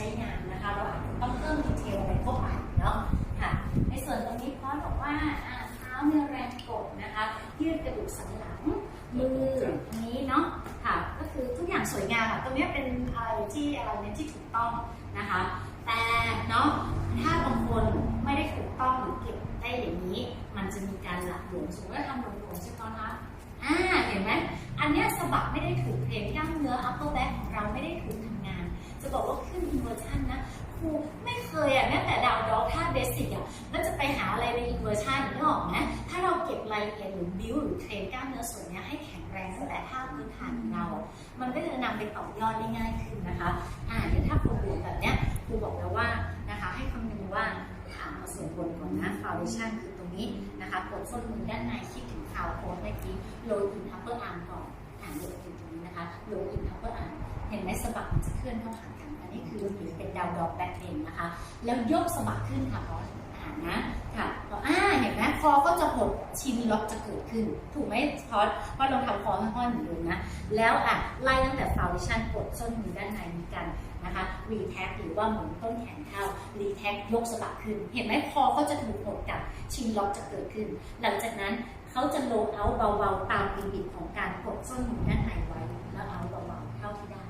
ช้งานนะคะ เราอาจจะต้องเพิ่มดีเทลอะไรเข้าไปเนาะค่ะในส่วนตรงนี้พอบอกว่าเท้าเนี่ยแรงกดนะคะยืดกระดูกสันหลังมือตรงนี้เนาะค่ะก็คือทุกอย่างสวยงามอะตรงนี้เป็นอะไรที่อะไรเนี่ยที่ถูกต้องนะคะ แต่เนาะถ้าบางคนไม่ได้ถูกต้องหรือเก็บได้อย่างนี้ มันจะมีการหลักหลวมสมมติว่าทำหลวมๆใช่ไหมคะอ่าเห็นไหมอันเนี้ยสะบักไม่ได้ถูกเทรนกล้ามเนื้อ upper back ของเราไม่ได้ถูกท inversion นะครูไม่เคยอะแม้แต่ดาวด็อกท่าเบสิกอะแล้วจะไปหาอะไรใน inversion นึกออกไหมถ้าเราเก็บรายละเอียดหรือ build หรือเทรนกล้ามเนื้อส่วนนี้ให้แข็งแรงตั้งแต่ท่าพื้นฐานของเรา มันก็จะนำไปต่อยอดได้ง่ายขึ้นนะคะอ่าเดี๋ยวถ้าครูบวกแบบเนี้ยครูบอกแล้วว่านะคะ ให้คำนึงว่าถามมาส่วนบนก่อนนะ foundation คือตรงนี้นะคะกดส้นมือด้านในคิดถึงข่าวโค้ดเมื่อกี้ low in upper arm ก่อนอ่าน low in ตรงนี้นะคะ low in upper arm เเห็นไหมสะบักมันจะเคลื่อนเข้าหากัน อันนี้คือเป็นดาวดอกแบ็คเองนะคะ แล้วยกสะบักขึ้นค่ะพออ่านนะ ค่ะพออ่าเห็นไหมคอก็จะหดชินล็อกจะเกิดขึ้น ถูกไหมพอเพราะเราทำคอห้อยๆเหมือนเดิมนะ แล้วอะไล่ตั้งแต่ foundation กดส้นมือด้านในมีกันนะคะ retract หรือว่าหมุนต้นแขนเข้า retract ยกสะบักขึ้น เห็นไหมคอเขาจะถูกหดกับชินล็อกจะเกิดขึ้น หลังจากนั้นเขาจะโลเอาเบาๆ ตามลิมิตของการกดส้นมือด้านในไว้ แล้วเอาเบาๆเท่าที่ได้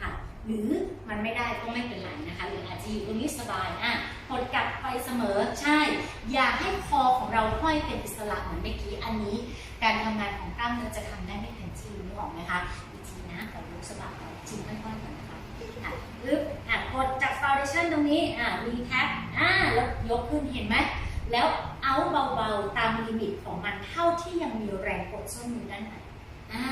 ค่ะ หรือมันไม่ได้ก็ไม่เป็นไรนะคะหรืออาจจะอยู่ตรงนี้สบายอะกดกลับไปเสมอใช่ อย่าให้คอของเราห้อยเป็นอิสระเหมือนเมื่อกี้อันนี้ การทำงานของกล้ามเนื้อจะทำได้ไม่เต็มที่นึกออกไหมคะอีกทีนะขอยกสบักก่อนจิ้มค่อยๆก่อนนะคะอะปึ๊บอะกดจาก foundation ตรงนี้อะรีแท็บอะแล้วยกขึ้นเห็นไหมแล้วเอาเบาๆตามลิมิตของมันเท่าที่ยังมีแรงกดส้นมือด้านในอ่า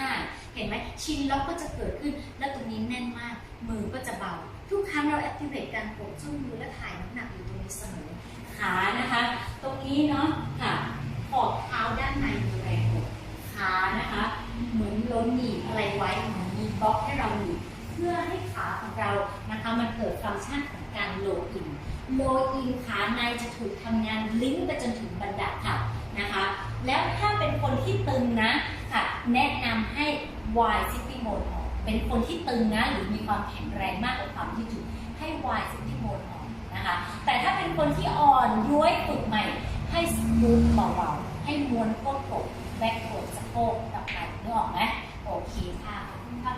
เห็นไหมชินล็อกก็จะเกิดขึ้นแล้ว นี้แน่นมาก มือก็จะเบา ทุกครั้งเรา activate การกดส้นมือและถ่ายน้ำหนักอยู่ตรงนี้เสมอขานะคะ ตรงนี้เนาะค่ะขอบเท้าด้านในมีแรงกดขานะคะ เหมือนเราหนีบอะไรไว้เหมือนมีบล็อกให้เราหนีบเพื่อให้ขาของเรานะคะมันเกิดฟังก์ชันของการโลอินโลอินขาในจะถูกทำงานลิงก์ไปจนถึงบันดาค่ะนะคะ แล้วถ้าเป็นคนที่ตึงนะค่ะแนะนำให้ Y sitting mode เป็นคนที่ตึงนะหรือมีความแข็งแรงมากกว่าความที่จุดให้วายสิ่งที่หมดออกนะคะ แต่ถ้าเป็นคนที่อ่อนย้วยฝึกใหม่ ให้สมูทเบาๆให้ม้วนก้นกบแบกโกดสะโพกกับไหล่นึกออกไหมโอเคค่ะขอบคุณค่ะ